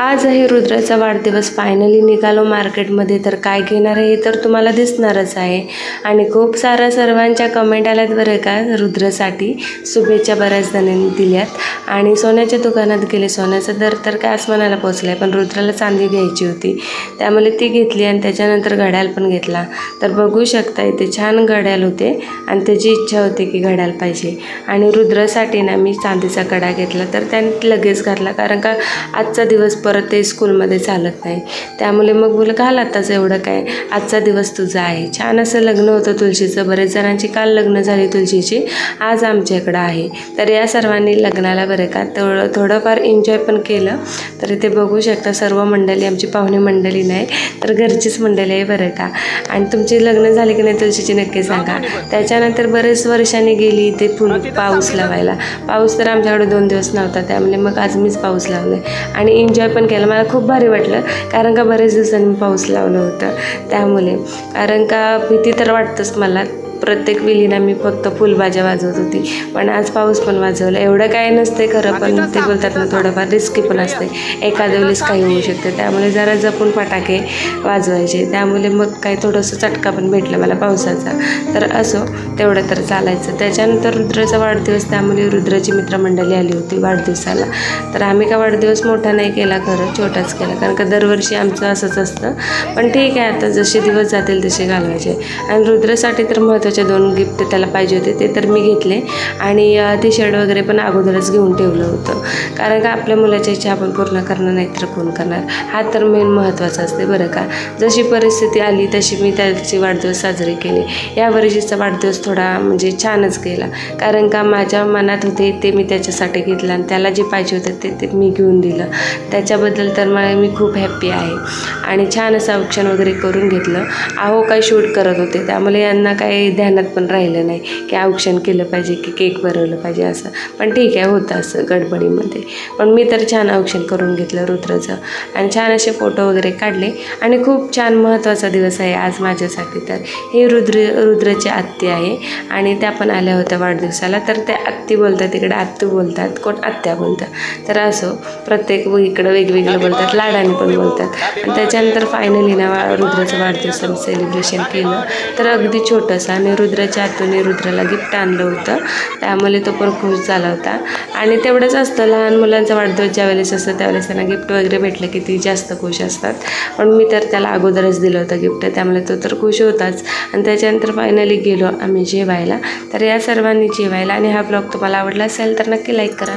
आज आहे रुद्राचा वाढदिवस फायनली निघालो मार्केटमध्ये तर काय घेणार आहे हे तर तुम्हाला दिसणारच आहे. आणि खूप साऱ्या सर्वांच्या कमेंट आल्यात बरं का रुद्रसाठी. शुभेच्छा बऱ्याच जणांनी दिल्यात. आणि सोन्याच्या दुकानात गेले. सोन्याचा दर तर काय आसमानाला पोचला आहे पण रुद्राला चांदी घ्यायची होती. त्यामुळे ती घेतली आणि त्याच्यानंतर घड्याळ पण घेतला. तर बघू शकता इथे छान घड्याळ होते आणि त्याची इच्छा होती की घड्याळ पाहिजे. आणि रुद्रासाठी ना मी चांदीचा कडा घेतला तर त्याने लगेच घातला. कारण का आजचा दिवस दिवस परत ते स्कूलमध्ये चालत नाही. त्यामुळे मग बोल घाल आताच एवढं काय? आजचा दिवस तुझा आहे. छान असं लग्न होतं तुळशीचं बरेच जणांची काल लग्न झाली तुळशीची आज आमच्याकडं आहे. तर या सर्वांनी लग्नाला बरं का थोडं थोडंफार एन्जॉय पण केलं. तर इथे बघू शकता सर्व मंडळी आमची पाहुणे मंडळी नाही तर घरचीच मंडळी आहे बरं का. आणि तुमची लग्न झाली की नाही तुळशीची नक्की सांगा. त्याच्यानंतर बरेच वर्षांनी गेली इथे फुल पाऊस लावायला. पाऊस तर आमच्याकडे दोन दिवस नव्हता त्यामुळे मग आज मीच पाऊस लावले आणि एन्जॉय पण केलं. मला खूप भारी वाटलं. कारण का बरेच दिवसांनी पाऊस लावलं होतं. त्यामुळे. कारण का भीती तर वाटतंच मला. प्रत्येक वेळीना मी फक्त फुलभाज्या वाजवत होती. पण आज पाऊस पण वाजवला. एवढं काय नसते खरं पण ते बोलतात ना थोडंफार रिस्की पण असते. एखाद्या वेळेस काही होऊ शकतं. त्यामुळे जरा जपून फटाके वाजवायचे. त्यामुळे मग काही थोडंसं चटका पण भेटला मला पावसाचा. तर असो तेवढं तर चालायचं. त्याच्यानंतर रुद्राचा वाढदिवस त्यामुळे रुद्राची मित्रमंडळी आली होती वाढदिवसाला. तर आम्ही का वाढदिवस मोठा नाही केला खरं छोटाच केला. कारण का दरवर्षी आमचं असंच असतं. पण ठीक आहे आता जसे दिवस जातील तसे घालवायचे. आणि रुद्रासाठी तर महत्त्वाचे दोन गिफ्ट त्याला पाहिजे होते ते तर मी घेतले. आणि टी शर्ट वगैरे पण अगोदरच घेऊन ठेवलं होतं. कारण का आपल्या मुलाच्या इच्छा आपण पूर्ण करणार नाही तर कोण करणार? हा तर मेन महत्त्वाचा असते बरं का. जशी परिस्थिती आली तशी मी त्याची वाढदिवस साजरे केले. या वर्षीचा वाढदिवस थोडा म्हणजे छानच गेला. कारण का माझ्या मनात होते ते मी त्याच्यासाठी घेतलं आणि त्याला जे पाहिजे होतं ते ते मी घेऊन दिलं. त्याच्याबद्दल तर मला मी खूप हॅप्पी आहे. आणि छान असं औक्षण वगैरे करून घेतलं. आहो काय शूट करत होते. त्यामुळे यांना काही ध्यानात पण राहिलं नाही की औक्षण केलं पाहिजे की केक बनवलं पाहिजे असं. पण ठीक आहे होतं असं गडबडीमध्ये. पण मी तर छान औक्षण करून घेतलं रुद्राचं. आणि छान असे फोटो वगैरे काढले. आणि खूप छान महत्त्वाचा दिवस आहे आज माझ्यासाठी तर. हे रुद्र रुद्राची आत्ती आहे. आणि त्या पण आल्या होत्या वाढदिवसाला. तर त्या आत्ती बोलतात तिकडे आत्तू बोलतात. कोण आत्या बोलतात तर असो प्रत्येक इकडं वेगवेगळं बोलतात. लाडाने पण बोलतात. आणि त्याच्यानंतर फायनली ना वा वाढदिवस सेलिब्रेशन केलं. तर अगदी छोटंसं आणि रुद्राच्या आतूने रुद्राला गिफ्ट आणलं होतं. त्यामुळे तो पण खुश झाला होता. आणि तेवढंच असतं लहान मुलांचा वाढदिवस ज्यावेळेस असतं त्यावेळेस त्यांना गिफ्ट वगैरे भेटलं की ती जास्त खुश असतात. पण मी तर त्याला अगोदरच दिलं होतं गिफ्ट त्यामुळे तो तर खुश होताच. आणि त्याच्यानंतर फायनली गेलो आम्ही जेवायला. तर या सर्वांनी जेवायला आणि हा ब्लॉग तुम्हाला आवडला असेल तर नक्की लाईक करा.